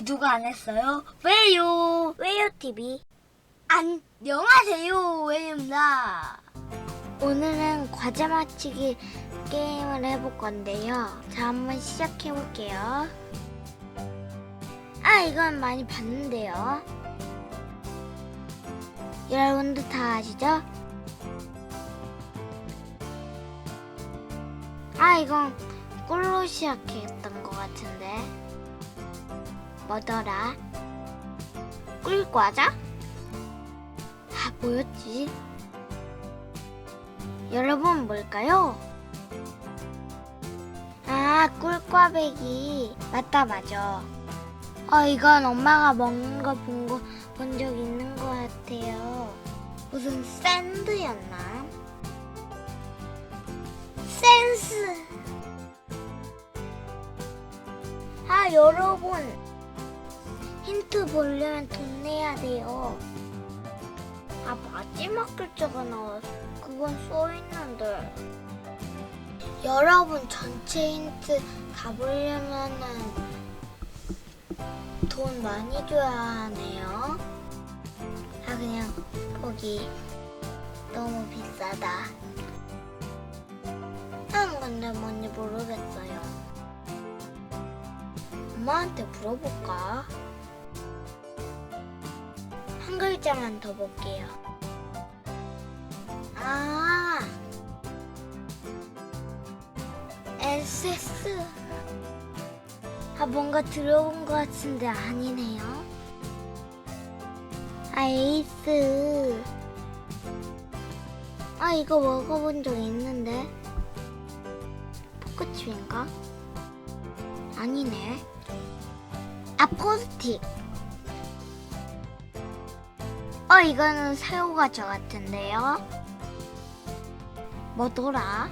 구독 안 했어요? 왜요? 왜요 TV? 안녕하세요, 왜입니다. 오늘은 과자 맞히기 게임을 해볼 건데요. 자, 한번 시작해 볼게요. 아, 이건 많이 봤는데요. 여러분도 다 아시죠? 아, 이건 꿀로 시작했던 것 같은데. 뭐더라? 꿀과자? 아, 뭐였지? 여러분 뭘까요? 아 꿀꽈배기 맞다 맞아 어 이건 엄마가 먹는 거 본 거 본 적 있는 것 같아요 무슨 샌드였나? 센스 아 여러분 힌트 보려면 돈 내야 돼요. 아 마지막 글자가 나와서 그건 써있는데. 여러분 전체 힌트 다 보려면은 돈 많이 줘야 하네요. 아 그냥 포기 너무 비싸다. 난 근데 뭔지 모르겠어요. 엄마한테 물어볼까? 한 글자만 더 볼게요 아, SS. 아, 뭔가 들어본 것 같은데 아니네요. 아, 에이스. 아, 이거 먹어본 적 있는데. 포크칩인가? 아니네. 아, 포스틱. 어, 이거는 새우 과자 같은데요. 뭐더라?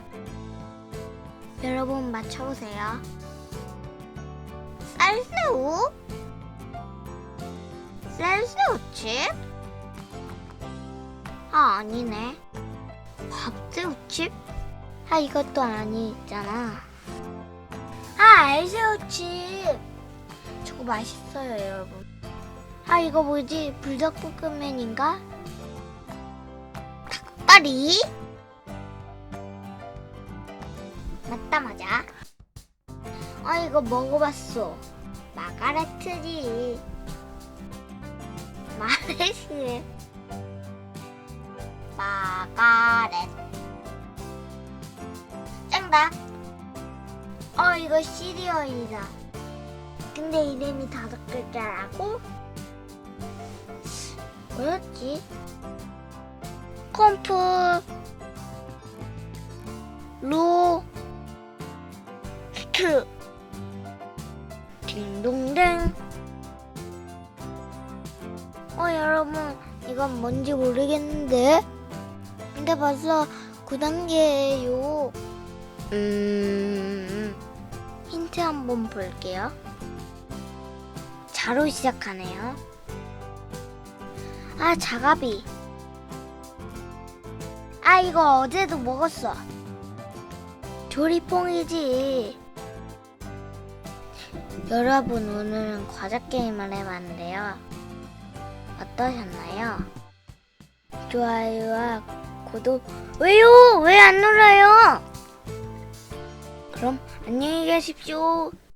여러분 맞춰보세요. 쌀새우? 쌀새우칩? 아 아니네. 밥새우칩? 아 이것도 아니잖아. 아 알새우칩. 저거 맛있어요 여러분. 아 이거 뭐지? 불닭볶음면인가? 닭다리? 맞다 맞아. 아 이거 먹어봤어. 마가레트지. 마레시. 마가렛. 짱다. 어 이거 시리얼이다. 근데 이름이 다섯 글자라고? 뭐였지? 컴프 로트 딩동댕. 어 여러분 이건 뭔지 모르겠는데? 근데 벌써 9단계예요. 음 힌트 한번 볼게요. 자로 시작하네요 아 자가비 아 이거 어제도 먹었어 조리퐁이지 여러분 오늘은 과자 게임을 해봤는데요. 어떠셨나요? 좋아요와 구독 왜요? 왜 안 눌러요? 그럼 안녕히 계십시오.